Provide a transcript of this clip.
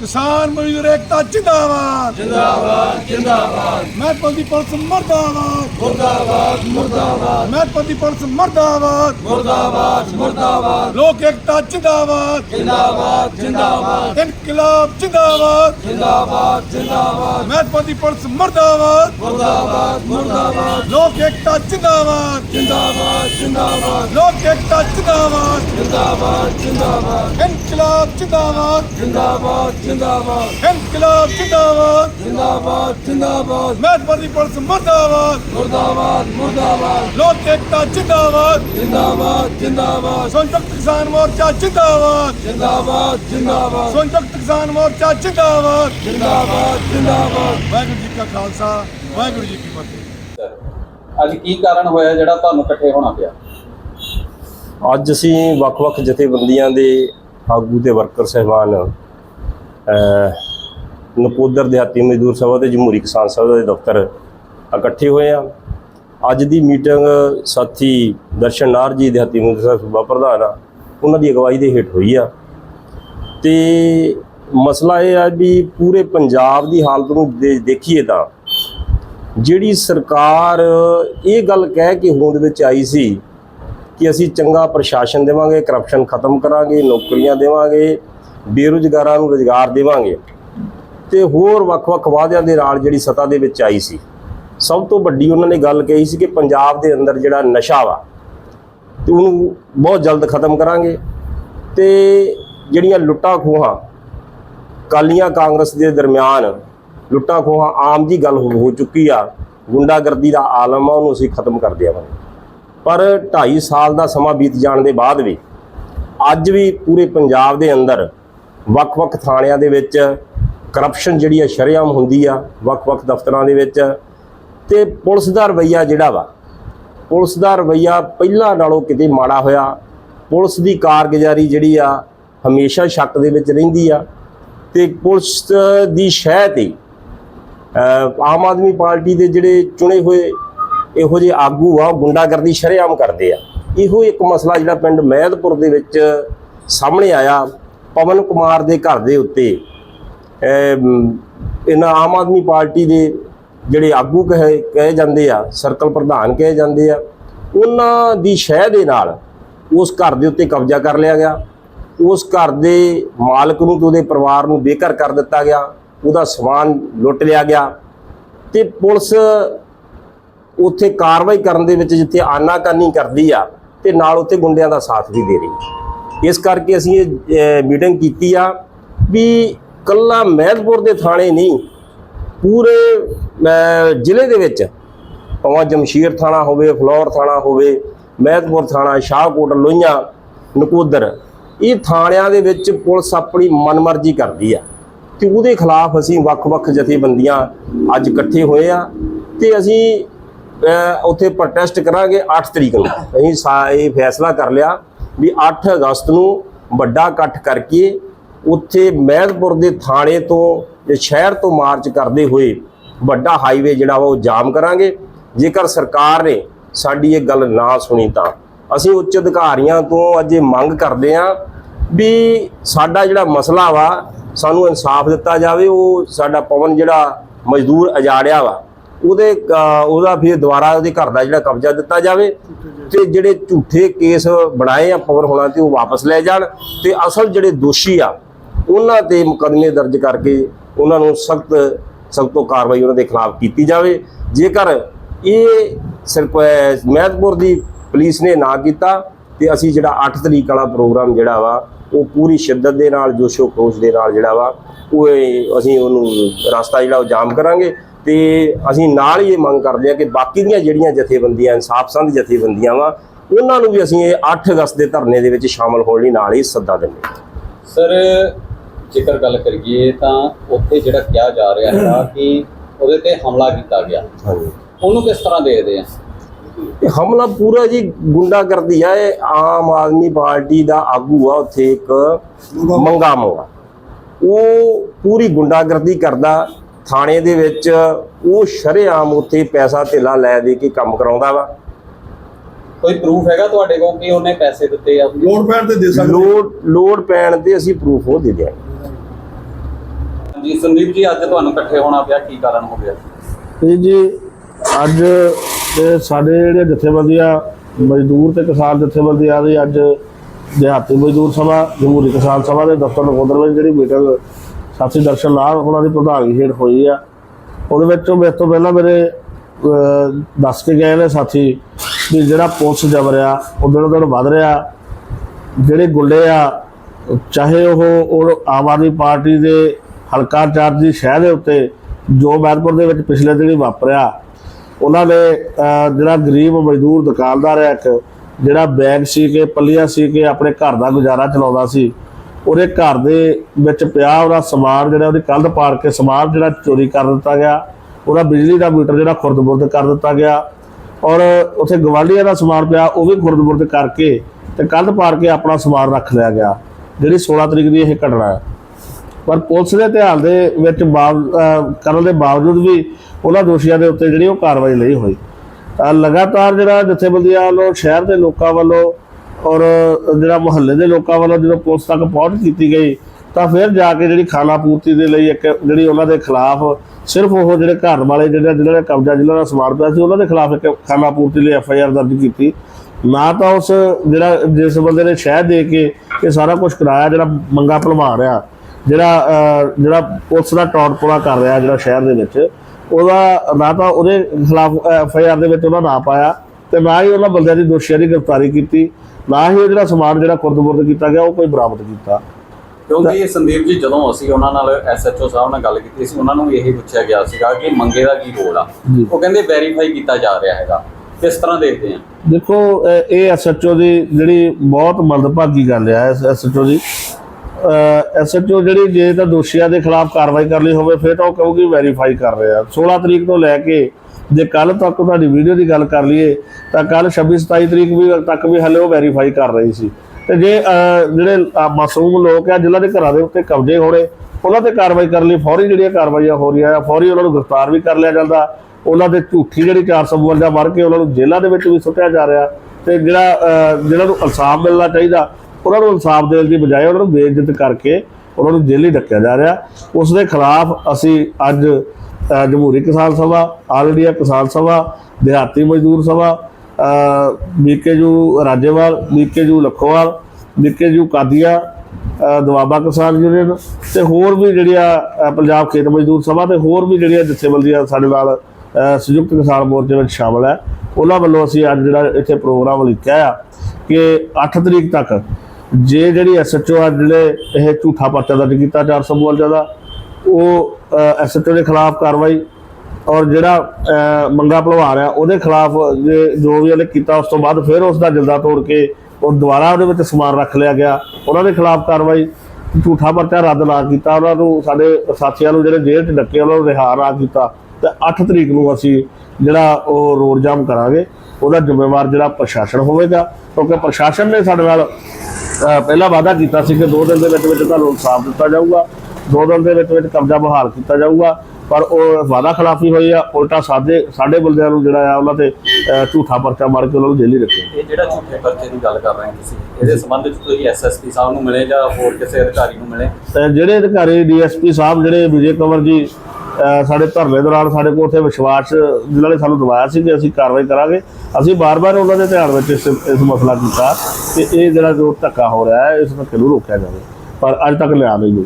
ਕਿਸਾਨ ਮਜ਼ਦੂਰ ਏਕਤਾ ਜਿੰਦਾਬਾਦ। ਜਿੰਦਾਬਾਦ ਜਿੰਦਾਬਾਦ। ਮਹਿਤਪੁਰ ਦੀ ਪੁਲਿਸ ਮਰਦਾਬਾਦ। ਮੁਰਦਾਬਾਦ ਮੁਰਦਾਬਾਦ। ਮਹਿਤਪੁਰ ਦੀ ਪੁਲਿਸ ਮਰਦਾਬਾਦ। ਮੁਰਦਾਬਾਦ ਮੁਰਦਾਬਾਦ। ਲੋਕ ਏਕਤਾ ਜਿੰਦਾਬਾਦ। ਜਿੰਦਾਬਾਦ ਜਿੰਦਾਬਾਦ। ਇਨਕਲਾਬ ਜਿੰਦਾਬਾਦ। ਜਿੰਦਾਬਾਦ ਜਿੰਦਾਬਾਦ। ਮਹਿਤਪੁਰ ਦੀ ਪੁਲਿਸ ਮਰਦਾਬਾਦ। ਮੁਰਦਾਬਾਦ ਮੁਰਦਾਬਾਦ। ਲੋਕ ਏਕਤਾ ਜਿੰਦਾਬਾਦ। ਜਿੰਦਾਬਾਦ ਜਿੰਦਾਬਾਦ। ਲੋਕ ਏਕਤਾ ਜਿੰਦਾਬਾਦ। ਜਿੰਦਾਬਾਦ ਜਿੰਦਾਬਾਦ। ਇਨਕਲਾਬ ਜਿੰਦਾਬਾਦ। ਜਿੰਦਾਬਾਦ ਜਿੰਦਾਬਾਦ। ਇਨਕਲਾਬ ਜਿੰਦਾਬਾਦ। ਜਿੰਦਾਬਾਦ ਜਿੰਦਾਬਾਦ। ਮਹਿਤਪੁਰ ਦੀ ਪੁਲਿਸ ਮਰਦਾਬਾਦ। ਮੁਰਦਾਬਾਦ ਮੁਰਦਾਬਾਦ। ਲੋਕ ਏਕਤਾ ਜਿੰਦਾਬਾਦ। ਜਿੰਦਾਬਾਦ ਜਿੰਦਾਬਾਦ। ਸੰਯੁਕਤ ਕਿਸਾਨ ਮੋਰਚਾ ਜਿੰਦਾਬਾਦ। ਜਿੰਦਾਬਾਦ ਜਿੰਦਾਬਾਦ। ਸੰਯੁਕਤ ਕਿਸਾਨ ਮੋਰਚਾ ਜਿੰਦਾਬਾਦ। ਜਿੰਦਾਬਾਦ ਜਿੰਦਾਬਾਦ। ਵਾਹਿਗੁਰੂ ਜੀ ਕਾ ਖਾਲਸਾ ਵਾਹਿਗੁਰੂ ਜੀ ਕੀ ਫਤਿਹ। ਅੱਜ ਕੀ ਕਾਰਨ ਹੋਇਆ ਜਿਹੜਾ ਤੁਹਾਨੂੰ ਇਕੱਠੇ ਹੋਣਾ ਪਿਆ? ਅੱਜ ਅਸੀਂ ਵੱਖ-ਵੱਖ ਜਥੇਬੰਦੀਆਂ ਦੇ ਆਗੂ ਤੇ ਵਰਕਰ ਸਹਿਬਾਨ ਨਕੋਦਰ ਦਿਹਾਤੀ ਮਜ਼ਦੂਰ ਸਭਾ ਤੇ ਜਮਹੂਰੀ ਕਿਸਾਨ ਸਭਾ ਦੇ ਦਫ਼ਤਰ ਇਕੱਠੇ ਹੋਏ ਆ। ਅੱਜ ਦੀ ਮੀਟਿੰਗ ਸਾਥੀ ਦਰਸ਼ਨ ਨਾਰ ਜੀ, ਦਿਹਾਤੀ ਮਜ਼ਦੂਰ ਸਭਾ ਸੂਬਾ ਪ੍ਰਧਾਨ ਆ, ਉਹਨਾਂ ਦੀ ਅਗਵਾਈ ਦੇ ਹੇਠ ਹੋਈ ਆ। ਤੇ ਮਸਲਾ ਇਹ ਆ ਵੀ ਪੂਰੇ ਪੰਜਾਬ ਦੀ ਹਾਲਤ ਨੂੰ ਦੇ- ਦੇਖੀਏ ਤਾਂ ਜਿਹੜੀ ਸਰਕਾਰ ਇਹ ਗੱਲ ਕਹਿ ਕੇ ਹੋਂਦ ਵਿੱਚ ਆਈ ਸੀ ਕਿ ਅਸੀਂ ਚੰਗਾ ਪ੍ਰਸ਼ਾਸਨ ਦੇਵਾਂਗੇ ਕਰਪਸ਼ਨ ਖਤਮ ਕਰਾਂਗੇ, ਨੌਕਰੀਆਂ ਦੇਵਾਂਗੇ ਬੇਰੁਜ਼ਗਾਰਾਂ ਨੂੰ ਰੁਜ਼ਗਾਰ ਦੇਵਾਂਗੇ। ਤੇ ਹੋਰ ਵੱਖ-ਵੱਖ ਵਾਅਦਿਆਂ ਦੇ ਨਾਲ ਜਿਹੜੀ ਸੱਤਾ ਦੇ ਵਿੱਚ ਆਈ ਸੀ, ਸਭ ਤੋਂ ਵੱਡੀ ਉਹਨਾਂ ਨੇ ਗੱਲ ਕਹੀ ਸੀ ਕਿ ਪੰਜਾਬ ਦੇ ਅੰਦਰ ਜਿਹੜਾ ਨਸ਼ਾ ਵਾ, ਤੇ ਉਹਨੂੰ ਬਹੁਤ ਜਲਦ ਖਤਮ ਕਰਾਂਗੇ। ਤੇ ਜਿਹੜੀਆਂ ਲੁੱਟਾਂ ਖੋਹਾਂ ਕਾਲੀਆਂ ਕਾਂਗਰਸ ਦੇ ਦਰਮਿਆਨ ਲੁੱਟਾਂ ਖੋਹਾਂ ਆਮ ਜੀ ਗੱਲ ਹੋ ਹੋ ਚੁੱਕੀ ਆ, ਗੁੰਡਾਗਰਦੀ ਦਾ ਆਲਮ ਆ, ਉਹਨੂੰ ਅਸੀਂ ਖਤਮ ਕਰ ਦਿਆਵਾਂਗੇ ਪਰ 2.5 ਸਾਲ ਦਾ ਸਮਾਂ ਬੀਤ ਜਾਣ ਦੇ ਬਾਅਦ ਵੀ ਅੱਜ ਵੀ ਪੂਰੇ ਪੰਜਾਬ ਦੇ ਅੰਦਰ ਵੱਖ-ਵੱਖ ਥਾਣਿਆਂ ਦੇ ਵਿੱਚ ਕਰਪਸ਼ਨ ਜਿਹੜੀ ਆ ਸ਼ਰੇਆਮ ਹੁੰਦੀ ਆ, ਵੱਖ-ਵੱਖ ਦਫ਼ਤਰਾਂ ਦੇ ਵਿੱਚ ਤੇ ਪੁਲਿਸ ਦਾ ਰਵੱਈਆ ਜਿਹੜਾ ਵਾ, ਪੁਲਿਸ ਦਾ ਰਵੱਈਆ ਪਹਿਲਾਂ ਨਾਲੋਂ ਕਿਤੇ ਮਾੜਾ ਹੋਇਆ, ਪੁਲਿਸ ਦੀ ਕਾਰਗੁਜ਼ਾਰੀ ਜਿਹੜੀ ਆ ਹਮੇਸ਼ਾ ਸ਼ੱਕ ਦੇ ਵਿੱਚ ਰਹਿੰਦੀ ਆ ਤੇ ਪੁਲਿਸ ਦੀ ਸ਼ਹਿ ਤੇ ਆਮ ਆਦਮੀ ਪਾਰਟੀ ਦੇ ਜਿਹੜੇ ਚੁਣੇ ਹੋਏ ਇਹੋ ਜਿਹੇ ਆਗੂ ਆ, ਉਹ ਗੁੰਡਾਗਰਦੀ ਸ਼ਰੇਆਮ ਕਰਦੇ ਆ। ਇਹੋ ਇੱਕ ਮਸਲਾ ਜਿਹੜਾ ਪਿੰਡ ਮਹਿਦਪੁਰ ਦੇ ਵਿੱਚ ਸਾਹਮਣੇ ਆਇਆ। ਪਵਨ ਕੁਮਾਰ ਦੇ ਘਰ ਦੇ ਉੱਤੇ ਇਹਨਾਂ ਆਮ ਆਦਮੀ ਪਾਰਟੀ ਦੇ ਜਿਹੜੇ ਆਗੂ ਕਹੇ ਕਹੇ ਜਾਂਦੇ ਆ, ਸਰਕਲ ਪ੍ਰਧਾਨ ਕਹੇ ਜਾਂਦੇ ਆ, ਉਹਨਾਂ ਦੀ ਸ਼ਹਿ ਦੇ ਨਾਲ ਉਸ ਘਰ ਦੇ ਉੱਤੇ ਕਬਜ਼ਾ ਕਰ ਲਿਆ ਗਿਆ ਉਸ ਘਰ ਦੇ ਮਾਲਕ ਨੂੰ ਤੇ ਉਹਦੇ ਪਰਿਵਾਰ ਨੂੰ ਬੇਘਰ ਕਰ ਦਿੱਤਾ ਗਿਆ, ਉਹਦਾ ਸਮਾਨ ਲੁੱਟ ਲਿਆ ਗਿਆ ਤੇ ਪੁਲਿਸ ਉੱਥੇ ਕਾਰਵਾਈ ਕਰਨ ਦੇ ਵਿੱਚ ਜਿੱਥੇ ਆਨਾਕਾਨੀ ਕਰਦੀ ਆ, ਤੇ ਨਾਲ ਉੱਥੇ ਗੁੰਡਿਆਂ ਦਾ ਸਾਥ ਵੀ ਦੇ ਰਹੀ ਹੈ। ਇਸ ਕਰਕੇ ਅਸੀਂ ਇਹ ਮੀਟਿੰਗ ਕੀਤੀ ਆ ਵੀ ਕੱਲਾ ਮਹਿਦਪੁਰ ਦੇ ਥਾਣੇ ਨਹੀਂ, ਪੂਰੇ ਜ਼ਿਲ੍ਹੇ ਦੇ ਵਿੱਚ, ਭਾਵੇਂ ਜਮਸ਼ੀਰ ਥਾਣਾ ਹੋਵੇ, ਫਲੌਰ ਥਾਣਾ ਹੋਵੇ ਮਹਿਦਪੁਰ ਥਾਣਾ, ਸ਼ਾਹਕੋਟ, ਲੋਹੀਆਂ, ਨਕੋਦਰ, ਇਹ ਥਾਣਿਆਂ ਦੇ ਵਿੱਚ ਪੁਲਿਸ ਆਪਣੀ ਮਨਮਰਜ਼ੀ ਕਰਦੀ ਆ ਤੇ ਉਹਦੇ ਖਿਲਾਫ ਅਸੀਂ ਵੱਖ-ਵੱਖ ਜਥੇਬੰਦੀਆਂ ਅੱਜ ਇਕੱਠੇ ਹੋਏ ਆ ਤੇ ਅਸੀਂ ਉੱਥੇ ਪ੍ਰੋਟੈਸਟ ਕਰਾਂਗੇ 8 ਤਰੀਕ ਨੂੰ। ਅਸੀਂ ਸਾ- ਇਹ ਫੈਸਲਾ ਕਰ ਲਿਆ ਵੀ 8 ਅਗਸਤ ਨੂੰ ਵੱਡਾ ਇਕੱਠ ਕਰਕੇ ਉੱਥੇ ਮਹਿਦਪੁਰ ਦੇ ਥਾਣੇ ਤੋਂ ਤੇ ਸ਼ਹਿਰ ਤੋਂ ਮਾਰਚ ਕਰਦੇ ਹੋਏ ਵੱਡਾ ਹਾਈਵੇ ਜਿਹੜਾ ਵਾ ਉਹ ਜਾਮ ਕਰਾਂਗੇ। ਜੇਕਰ ਸਰਕਾਰ ਨੇ ਸਾਡੀ ਇਹ ਗੱਲ ਨਾ ਸੁਣੀ ਤਾਂ। ਅਸੀਂ ਉੱਚ ਅਧਿਕਾਰੀਆਂ ਤੋਂ ਅੱਜ ਇਹ ਮੰਗ ਕਰਦੇ ਹਾਂ ਵੀ ਸਾਡਾ ਜਿਹੜਾ ਮਸਲਾ ਵਾ ਸਾਨੂੰ ਇਨਸਾਫ ਦਿੱਤਾ ਜਾਵੇ, ਉਹ ਸਾਡਾ ਪਵਨ ਜਿਹੜਾ ਮਜ਼ਦੂਰ ਅਜਾੜਿਆ ਵਾ। ਉਹਦੇ ਉਹਦਾ ਫਿਰ ਦੁਬਾਰਾ ਉਹਦੇ ਘਰ ਦਾ ਜਿਹੜਾ ਕਬਜ਼ਾ ਦਿੱਤਾ ਜਾਵੇ ਤੇ ਜਿਹੜੇ ਝੂਠੇ ਕੇਸ ਬਣਾਏ ਆ ਪਵਨ ਹੋਣਾ ਤੇ ਉਹ ਵਾਪਸ ਲੈ ਜਾਣ ਤੇ ਅਸਲ ਜਿਹੜੇ ਦੋਸ਼ੀ ਆ, ਉਹਨਾਂ ਤੇ ਮੁਕੱਦਮੇ ਦਰਜ ਕਰਕੇ ਉਹਨਾਂ ਨੂੰ ਸਖਤ ਸਖਤ ਤੋਂ ਕਾਰਵਾਈ ਉਹਨਾਂ ਦੇ ਖਿਲਾਫ ਕੀਤੀ ਜਾਵੇ। ਜੇਕਰ ਇਹ ਸਿਰਫ ਮਹਿਤਪੁਰ ਦੀ ਪੁਲਿਸ ਨੇ ਨਾ ਕੀਤਾ ਤੇ ਅਸੀਂ ਜਿਹੜਾ 8 ਤਰੀਕ ਵਾਲਾ ਪ੍ਰੋਗਰਾਮ ਜਿਹੜਾ ਵਾ, ਉਹ ਪੂਰੀ ਸ਼ਿੱਦਤ ਦੇ ਨਾਲ ਜੋਸ਼ੋ ਖਰੋਸ਼ ਦੇ ਨਾਲ ਜਿਹੜਾ ਵਾ, ਉਹ ਅਸੀਂ ਉਹਨੂੰ ਰਸਤਾ ਜਿਹੜਾ ਉਹ ਜਾਮ ਕਰਾਂਗੇ। ਤੇ ਅਸੀਂ ਨਾਲ ਹੀ ਇਹ ਮੰਗ ਕਰਦੇ ਆ ਕਿ ਬਾਕੀ ਦੀਆਂ ਜਿਹੜੀਆਂ ਜਥੇਬੰਦੀਆਂ ਇਨਸਾਫ ਸੰਧ ਜਥੇਬੰਦੀਆਂ ਵਾ ਉਹਨਾਂ ਨੂੰ ਵੀ ਅਸੀਂ ਇਹ 8 ਅਗਸਤ ਦੇ ਧਰਨੇ ਦੇ ਵਿੱਚ ਸ਼ਾਮਲ ਹੋਣ ਲਈ ਨਾਲ ਹੀ ਸੱਦਾ ਦਿੰਦੇ ਹਾਂ। ਸਰ ਜੇਕਰ ਗੱਲ ਕਰੀਏ ਤਾਂ ਉੱਥੇ ਜਿਹੜਾ ਕਿਹਾ ਜਾ ਰਿਹਾ ਹੈ ਕਿ ਉਹਦੇ ਤੇ ਹਮਲਾ ਕੀਤਾ ਗਿਆ। ਹਾਂਜੀ। ਉਹਨੂੰ ਕਿਸ ਤਰ੍ਹਾਂ ਦੇਖਦੇ ਆ? ਇਹ ਹਮਲਾ ਪੂਰਾ ਜੀ ਗੁੰਡਾ ਕਰਦੀ ਆ ਇਹ ਆਮ ਆਦਮੀ ਪਾਰਟੀ ਦਾ ਆਗੂ ਆ ਉੱਥੇ ਇੱਕ ਮੰਗਾ। ਮੋਆ ਉਹ ਪੂਰੀ ਗੁੰਡਾਗਰਦੀ ਕਰਦਾ ਥਾਣੇ ਦੇ ਵਿੱਚ ਉਹ ਸ਼ਰੇਆਮ ਉੱਥੇ ਪੈਸਾ ਧੇਲਾ ਲੈ ਦੇ ਕੇ ਕੰਮ ਕਰਾਉਂਦਾ ਵਾ। ਕੋਈ ਪ੍ਰੂਫ ਹੈਗਾ ਤੁਹਾਡੇ ਕੋਲ ਕਿ ਉਹਨੇ ਪੈਸੇ ਦਿੱਤੇ ਆ? ਲੋੜ ਪੈਣ ਤੇ ਦੇ ਲੋਡ ਲੋਡ ਪੈਣ ਤੇ ਅਸੀਂ ਪ੍ਰੂਫ ਉਹ ਦੇ ਦਿਆਂਗੇ। ਜੀ ਸੰਦੀਪ ਜੀ ਅੱਜ ਤੁਹਾਨੂੰ ਇਕੱਠੇ ਹੋਣਾ ਪਿਆ ਕੀ ਕਾਰਨ ਹੋ ਗਿਆ? ਇਹ ਜੀ ਅੱਜ ਇਹ ਸਾਡੇ ਜਿਹੜੇ ਜਥੇਬੰਦੀਆਂ ਮਜ਼ਦੂਰ ਤੇ ਕਿਸਾਨ ਜਥੇਬੰਦੀਆਂ ਦੀ ਅੱਜ ਦਿਹਾਤੀ ਮਜ਼ਦੂਰ ਸਭਾ ਜਮਹੂਰੀ ਕਿਸਾਨ ਸਭਾ ਦੇ ਦਫ਼ਤਰ ਨਕੋਦਰ ਵਿੱਚ ਜਿਹੜੀ ਮੀਟਿੰਗ ਸਾਥੀ ਦਰਸ਼ਨ ਲਾਲ ਉਹਨਾਂ ਦੀ ਪ੍ਰਧਾਨਗੀ ਹੇਠ ਹੋਈ ਆ। ਉਹਦੇ ਵਿੱਚ ਮੇਰੇ ਤੋਂ ਪਹਿਲਾਂ ਮੇਰੇ ਦੱਸ ਕੇ ਗਏ ਨੇ ਸਾਥੀ ਵੀ ਜਿਹੜਾ ਪੁਲਿਸ ਜਬਰਿਆ ਉਹ ਦਿਨੋਂ ਦਿਨ ਵੱਧ ਰਿਹਾ। ਜਿਹੜੇ ਗੁੰਡੇ ਆ, ਚਾਹੇ ਉਹ ਉਹ ਆਮ ਆਦਮੀ ਪਾਰਟੀ ਦੇ ਹਲਕਾ ਇੰਚਾਰਜ ਦੀ ਸ਼ਹਿ ਦੇ ਉੱਤੇ ਜੋ ਮੈਦਪੁਰ ਦੇ ਵਿੱਚ ਪਿਛਲੇ ਦਿਨੀ ਵਾਪਰਿਆ, ਉਹਨਾਂ ਨੇ ਜਿਹੜਾ ਗਰੀਬ ਮਜ਼ਦੂਰ ਦੁਕਾਨਦਾਰ ਹੈ ਇੱਕ, ਜਿਹੜਾ ਬੈਗ ਸੀ ਕੇ, ਪੱਲੀਆਂ ਸੀ ਕੇ ਆਪਣੇ ਘਰ ਦਾ ਗੁਜ਼ਾਰਾ ਚਲਾਉਂਦਾ ਸੀ ਉਹਦੇ ਘਰ ਦੇ ਵਿੱਚ ਪਿਆ ਉਹਦਾ ਸਮਾਨ ਜਿਹੜਾ ਉਹਦੀ ਕੰਧ ਪਾੜ ਕੇ ਸਮਾਨ ਜਿਹੜਾ ਚੋਰੀ ਕਰ ਦਿੱਤਾ ਗਿਆ, ਉਹਦਾ ਬਿਜਲੀ ਦਾ ਮੀਟਰ ਜਿਹੜਾ ਖੁਰਦ-ਬੁਰਦ ਕਰ ਦਿੱਤਾ ਗਿਆ ਔਰ ਉੱਥੇ ਗਵਾਂਢੀਆਂ ਦਾ ਸਮਾਨ ਪਿਆ, ਉਹ ਵੀ ਖੁਰਦ-ਬੁਰਦ ਕਰਕੇ ਤੇ ਕੰਧ ਪਾੜ ਕੇ ਆਪਣਾ ਸਮਾਨ ਰੱਖ ਲਿਆ ਗਿਆ, ਜਿਹੜੀ 16 ਤਰੀਕ ਦੀ ਇਹ ਘਟਨਾ ਹੈ। ਪਰ ਪੁਲਿਸ ਦੇ ਧਿਆਨ ਦੇ ਵਿੱਚ ਬਾਵ- ਕਰਨ ਦੇ ਬਾਵਜੂਦ ਵੀ ਉਹਨਾਂ ਦੋਸ਼ੀਆਂ ਦੇ ਉੱਤੇ ਜਿਹੜੀ ਉਹ ਕਾਰਵਾਈ ਨਹੀਂ ਹੋਈ। ਲਗਾਤਾਰ ਜਿਹੜਾ ਜਥੇਬੰਦੀਆਂ ਵੱਲੋਂ, ਸ਼ਹਿਰ ਦੇ ਲੋਕਾਂ ਵੱਲੋਂ ਔਰ ਜਿਹੜਾ ਮੁਹੱਲੇ ਦੇ ਲੋਕਾਂ ਵੱਲੋਂ ਜਦੋਂ ਪੁਲਿਸ ਤੱਕ ਪਹੁੰਚ ਕੀਤੀ ਗਈ, ਤਾਂ ਫਿਰ ਜਾ ਕੇ ਜਿਹੜੀ ਖਾਣਾ ਪੂਰਤੀ ਦੇ ਲਈ ਇੱਕ ਜਿਹੜੀ ਉਹਨਾਂ ਦੇ ਖਿਲਾਫ ਸਿਰਫ ਉਹ ਜਿਹੜੇ ਘਰ ਵਾਲੇ ਜਿਹੜਾ ਜਿਹਨਾਂ ਨੇ ਕਬਜ਼ਾ ਜਿਨ੍ਹਾਂ ਦਾ ਸਮਾਨ ਪਿਆ ਸੀ, ਉਹਨਾਂ ਦੇ ਖਿਲਾਫ ਇੱਕ ਖਾਣਾ ਪੂਰਤੀ ਲਈ ਐਫ ਆਈ ਆਰ ਦਰਜ ਕੀਤੀ। ਨਾ ਤਾਂ ਉਸ ਜਿਹੜਾ ਜਿਸ ਬੰਦੇ ਨੇ ਸ਼ਹਿ ਦੇ ਕੇ ਇਹ ਸਾਰਾ ਕੁਝ ਕਰਾਇਆ, ਜਿਹੜਾ ਮੰਗਾ ਭਲਵਾਨ ਰਿਹਾ, ਜਿਹੜਾ ਜਿਹੜਾ ਪੁਲਿਸ ਦਾ ਟੌਟਪੁਰਾ ਕਰ ਰਿਹਾ ਜਿਹੜਾ ਸ਼ਹਿਰ ਦੇ ਵਿੱਚ, ਉਹਦਾ ਨਾ ਤਾਂ ਉਹਦੇ ਖਿਲਾਫ ਐਫ ਆਈ ਆਰ ਦੇ ਵਿੱਚ ਉਹਦਾ ਨਾਂ ਪਾਇਆ ਤੇ ਨਾ ਹੀ ਉਹਨਾਂ ਬੰਦਿਆਂ ਦੀ ਦੋਸ਼ੀਆਂ ਦੀ ਗ੍ਰਿਫਤਾਰੀ ਕੀਤੀ। ਨਾ ਹੀ ਉਹ ਜਿਹੜਾ ਸਮਾਨ ਜਿਹੜਾ ਖੁਰਦ-ਬੁਰਦ ਕੀਤਾ ਗਿਆ ਉਹ ਕੋਈ ਬਰਾਮਦ ਕੀਤਾ। ਕਿਉਂਕਿ ਇਹ ਸੰਦੀਪ ਜੀ ਜਦੋਂ ਅਸੀਂ ਉਹਨਾਂ ਨਾਲ ਐਸਐਚਓ ਸਾਹਿਬ ਨਾਲ ਗੱਲ ਕੀਤੀ ਸੀ ਉਹਨਾਂ ਨੂੰ ਇਹ ਪੁੱਛਿਆ ਗਿਆ ਸੀਗਾ ਕਿ ਮੰਗੇ ਦਾ ਕੀ ਰੋਲ ਆ। ਉਹ ਕਹਿੰਦੇ ਵੈਰੀਫਾਈ ਕੀਤਾ ਜਾ ਰਿਹਾ ਹੈਗਾ। ਕਿਸ ਤਰ੍ਹਾਂ ਦੇਖਦੇ ਆ? ਦੇਖੋ ਇਹ ਐਸਐਚਓ ਦੀ ਜਿਹੜੀ ਬਹੁਤ ਮੰਦਭਾਗੀ ਗੱਲ ਆ ਐਸਐਚਓ ਦੀ। ਐਸਐਚਓ ਜਿਹੜੀ ਜੇ ਤਾਂ ਦੋਸ਼ੀਆਂ ਦੇ ਖਿਲਾਫ ਕਾਰਵਾਈ ਕਰਨੀ ਹੋਵੇ ਫਿਰ ਤਾਂ ਉਹ ਕਹੂਗੀ ਵੈਰੀਫਾਈ ਕਰ ਰਹੇ ਆ। 16 ਤਰੀਕ ਤੋਂ ਲੈ ਕੇ ਜੇ ਕੱਲ ਤੱਕ ਤੁਹਾਡੀ ਵੀਡੀਓ ਦੀ ਗੱਲ ਕਰ ਲਈਏ, ਤਾਂ ਕੱਲ 26 27 ਤਰੀਕ ਵੀ ਤੱਕ ਵੀ ਹਲੇ ਉਹ ਵੈਰੀਫਾਈ ਕਰ ਰਹੀ ਸੀ। ਤੇ ਜੇ ਜਿਹੜੇ ਮਾਸੂਮ ਲੋਕ ਆ, ਜਿਨ੍ਹਾਂ ਦੇ ਘਰਾਂ ਦੇ ਉੱਤੇ ਕਬਜ਼ੇ ਹੋਣੇ ਉਹਨਾਂ ਤੇ ਕਾਰਵਾਈ ਕਰਨ ਲਈ ਫੌਰੀ ਜਿਹੜੀਆਂ ਕਾਰਵਾਈਆਂ ਹੋ ਰਹੀਆਂ ਆ, ਫੌਰੀ ਉਹਨਾਂ ਨੂੰ ਗ੍ਰਿਫਤਾਰ ਵੀ ਕਰ ਲਿਆ ਜਾਂਦਾ। ਉਹਨਾਂ ਦੇ ਝੂਠੀ ਜਿਹੜੀ 452 ਮਾਰ ਕੇ ਉਹਨਾਂ ਨੂੰ ਜੇਲ੍ਹਾਂ ਦੇ ਵਿੱਚ ਵੀ ਸੁੱਟਿਆ ਜਾ ਰਿਹਾ। ਤੇ ਜਿਹੜਾ ਜਿਹਨਾਂ ਨੂੰ ਇਨਸਾਫ ਮਿਲਣਾ ਚਾਹੀਦਾ, ਉਹਨਾਂ ਨੂੰ ਇਨਸਾਫ ਦੇਣ ਦੀ ਬਜਾਏ ਉਹਨਾਂ ਨੂੰ ਬੇਇੱਜ਼ਤ ਕਰਕੇ ਉਹਨਾਂ ਨੂੰ ਜੇਲ੍ਹ ਹੀ ਡੱਕਿਆ ਜਾ ਰਿਹਾ। ਉਸ ਦੇ ਖਿਲਾਫ ਅਸੀਂ ਅੱਜ ਜਮਹੂਰੀ ਕਿਸਾਨ ਸਭਾ ਆਲ ਇੰਡੀਆ ਕਿਸਾਨ ਸਭਾ ਦਿਹਾਤੀ ਮਜ਼ਦੂਰ ਸਭਾ BKU Rajewal BKU Lakhowal BKU Kadian ਅ, ਦੁਆਬਾ ਕਿਸਾਨ ਯੂਨੀਅਨ ਤੇ ਹੋਰ ਵੀ ਜਿਹੜੀਆਂ ਪੰਜਾਬ ਖੇਤ ਮਜ਼ਦੂਰ ਸਭਾ ਤੇ ਹੋਰ ਵੀ ਜਿਹੜੀਆਂ ਜਥੇਬੰਦੀਆਂ ਸਾਡੇ ਨਾਲ ਸੰਯੁਕਤ ਕਿਸਾਨ ਮੋਰਚੇ ਵਿੱਚ ਸ਼ਾਮਲ ਹੈ। ਉਹਨਾਂ ਵੱਲੋਂ ਅਸੀਂ ਅੱਜ ਜਿਹੜਾ ਇੱਥੇ ਪ੍ਰੋਗਰਾਮ ਲਿਖਿਆ ਆ ਕਿ 8 ਤਰੀਕ ਤੱਕ ਜੇ ਜਿਹੜੀ ਐਸਐਚਓ ਆ ਜਿਹੜੇ ਇਹ ਝੂਠਾ ਪਰਚਾ ਦਰਜ ਕੀਤਾ 452 ਦਾ ਉਹ ਐਸਐਚਓ ਦੇ ਖਿਲਾਫ ਕਾਰਵਾਈ ਔਰ ਜਿਹੜਾ ਅਹ, ਮੰਗਾ ਭਲਵਾਨ ਆ ਉਹਦੇ ਖਿਲਾਫ ਜੇ ਜੋ ਵੀ ਉਹਨੇ ਕੀਤਾ ਉਸ ਤੋਂ ਬਾਅਦ ਫਿਰ ਉਸ ਦਾ ਜਿੰਦਾ ਤੋੜ ਕੇ ਉਹ ਦੁਬਾਰਾ ਉਹਦੇ ਵਿੱਚ ਸਮਾਨ ਰੱਖ ਲਿਆ ਗਿਆ। ਉਹਨਾਂ ਦੇ ਖਿਲਾਫ ਕਾਰਵਾਈ ਝੂਠਾ ਪਰਚਾ ਰੱਦ ਨਾ ਕੀਤਾ ਉਹਨਾਂ ਨੂੰ ਸਾਡੇ ਸਾਥੀਆਂ ਨੂੰ ਜਿਹੜੇ ਜੇਲ੍ਹ 'ਚ ਡੱਕੇ ਉਹਨਾਂ ਨੂੰ ਰਿਹਾ ਨਾ ਕੀਤਾ। ਤੇ 8 ਤਰੀਕ ਨੂੰ ਅਸੀਂ ਜਿਹੜਾ ਉਹ ਰੋਡ ਜਾਮ ਕਰਾਂਗੇ ਉਹਦਾ ਜ਼ਿੰਮੇਵਾਰ ਜਿਹੜਾ ਪ੍ਰਸ਼ਾਸਨ ਹੋਵੇਗਾ। ਕਿਉਂਕਿ ਪ੍ਰਸ਼ਾਸਨ ਨੇ ਸਾਡੇ ਨਾਲ ਅਹ, ਪਹਿਲਾਂ ਵਾਅਦਾ ਕੀਤਾ ਸੀ ਕਿ ਦੋ ਦਿਨ ਦੇ ਵਿੱਚ ਵਿੱਚ ਤੁਹਾਨੂੰ ਇਨਸਾਫ ਦਿੱਤਾ ਜਾਊਗਾ। ਦੋ ਦਿਨ ਦੇ ਵਿੱਚ ਵਿੱਚ ਕਬਜ਼ਾ ਬਹਾਲ ਕੀਤਾ ਜਾਊਗਾ ਪਰ ਉਹ ਵਾਅਦਾ ਖਿਲਾਫੀ ਹੋਈ ਆ ਉਲਟਾ ਸਾਡੇ ਸਾਡੇ ਬੰਦਿਆਂ ਨੂੰ ਜਿਹੜਾ ਆ ਉਹਨਾਂ ਤੇ ਝੂਠਾ ਪਰਚਾ ਮਾਰ ਕੇ ਉਹਨਾਂ ਨੂੰ ਜੇਲ੍ਹ ਰੱਖਿਆ। ਇਹ ਜਿਹੜਾ ਝੂਠੇ ਪਰਚੇ ਦੀ ਗੱਲ ਕਰ ਰਹੇ ਤੁਸੀਂ ਇਹਦੇ ਸੰਬੰਧ ਵਿੱਚ ਤੁਸੀਂ ਐਸਐਸਪੀ ਸਾਹਿਬ ਨੂੰ ਮਿਲੇ ਜਾਂ ਹੋਰ ਕਿਸੇ ਅਧਿਕਾਰੀ ਨੂੰ ਮਿਲੇ? ਜਿਹੜੇ ਅਧਿਕਾਰੀ ਡੀਐਸਪੀ ਸਾਹਿਬ ਜਿਹੜੇ ਵਿਜੇ ਕੰਵਰ ਜੀ ਸਾਡੇ ਧਰਨੇ ਦੌਰਾਨ ਸਾਡੇ ਕੋਲ ਉੱਥੇ ਵਿਸ਼ਵਾਸ ਜਿਨ੍ਹਾਂ ਨੇ ਸਾਨੂੰ ਦਵਾਇਆ ਸੀ ਕਿ ਅਸੀਂ ਕਾਰਵਾਈ ਕਰਾਂਗੇ ਅਸੀਂ ਬਾਰ-ਬਾਰ ਉਹਨਾਂ ਦੇ ਧਿਆਨ ਵਿੱਚ ਇਸ ਇਸ ਮਸਲਾ ਕੀਤਾ ਕਿ ਇਹ ਜਿਹੜਾ ਜੋ ਧੱਕਾ ਹੋ ਰਿਹਾ ਹੈ ਇਸ ਨੂੰ ਕਿਹਨੂੰ ਰੋਕਿਆ ਜਾਵੇ ਪਰ ਅੱਜ ਤੱਕ ਲਿਆ ਨਹੀਂ ਗਿਆ।